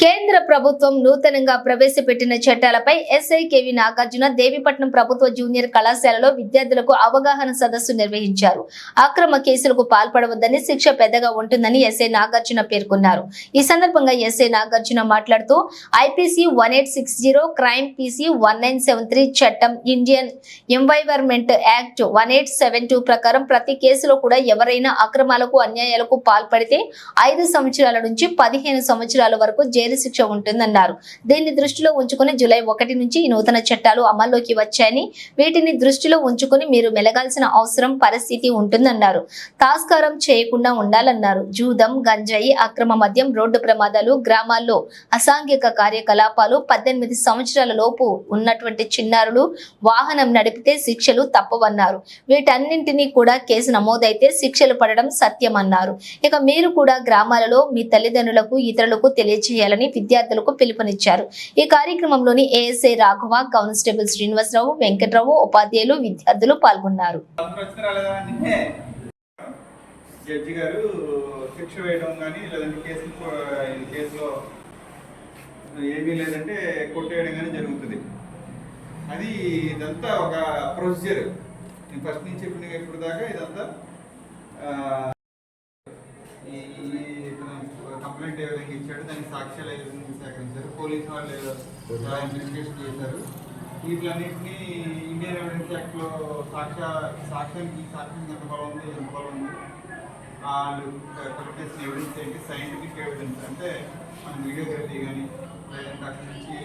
కేంద్ర ప్రభుత్వం నూతనంగా ప్రవేశపెట్టిన చట్టాలపై ఎస్ఐ కెవి నాగార్జున దేవిపట్నం ప్రభుత్వ జూనియర్ కళాశాలలో విద్యార్థులకు అవగాహన సదస్సు నిర్వహించారు. అక్రమ కేసులకు పాల్పడవద్దని శిక్ష పెద్దగా ఉంటుందని ఎస్ఐ నాగార్జున పేర్కొన్నారు. ఈ సందర్భంగా ఎస్ఐ నాగార్జున మాట్లాడుతూ IPC one eight six zero crime PC one nine seven three చట్టం Indian environment act one eight seven two ప్రకారం ప్రతి కేసులో కూడా ఎవరైనా అక్రమాలకు అన్యాయాలకు పాల్పడితే ఐదు సంవత్సరాల నుంచి పదిహేను సంవత్సరాల వరకు జైలు శిక్ష ఉంటుందన్నారు. దీన్ని దృష్టిలో ఉంచుకుని జూలై ఒకటి నుంచి ఈ నూతన చట్టాలు అమల్లోకి వచ్చాయని వీటిని దృష్టిలో ఉంచుకుని మీరు మెలగాల్సిన అవసరం పరిస్థితి ఉంటుందన్నారు. తాస్కారం చేయకుండా ఉండాలన్నారు. జూదం గంజాయి అక్రమ మద్యం రోడ్డు ప్రమాదాలు గ్రామాల్లో అసాంఘిక కార్యకలాపాలు పద్దెనిమిది సంవత్సరాల లోపు ఉన్నటువంటి చిన్నారులు వాహనం నడిపితే శిక్షలు తప్పవన్నారు. వీటన్నింటినీ కూడా కేసు నమోదైతే శిక్షలు పడడం సత్యమన్నారు. ఇక మీరు కూడా గ్రామాలలో మీ తల్లిదండ్రులకు ఇతరులకు తెలియజేయాలని చేయాలని విద్యార్థులకు పిలుపునిచ్చారు. ఈ కార్యక్రమంలోని ఏఎస్ఐ రాఘవ కానిస్టేబుల్ శ్రీనివాసరావు వెంకట్రావు ఉపాధ్యాయులు విద్యార్థులు పాల్గొన్నారు. జడ్జి గారు శిక్ష వేయడం కానీ లేదంటే కేసు కేసులో ఏమీ లేదంటే కొట్టేయడం కానీ జరుగుతుంది. అది ఇదంతా ఒక ప్రొసీజర్. నేను ఫస్ట్ నుంచి చెప్పిన ఇప్పుడు దాకా ఇదంతా ఈ కంప్లైంట్ ఏ విధంగా ఇచ్చాడు దానికి సాక్ష్యాలు ఏ విధంగా సేకరించారు? పోలీసు వాళ్ళు ఇన్వెస్టిగేషన్ చేశారు. వీటిలన్నింటినీ ఇండియన్ ఎవిడెన్స్ యాక్ట్లో సాక్ష్య సాక్ష్యానికి సాక్ష్యం ఎంత బలం ఉంది ఎంత బలం ఉంది? వాళ్ళు కలెక్ట్ చేసిన ఎవిడెన్స్ ఏంటి? Scientific evidence. అంటే మన వీడియోగ్రఫీ కానీ లేదంటే అక్కడి నుంచి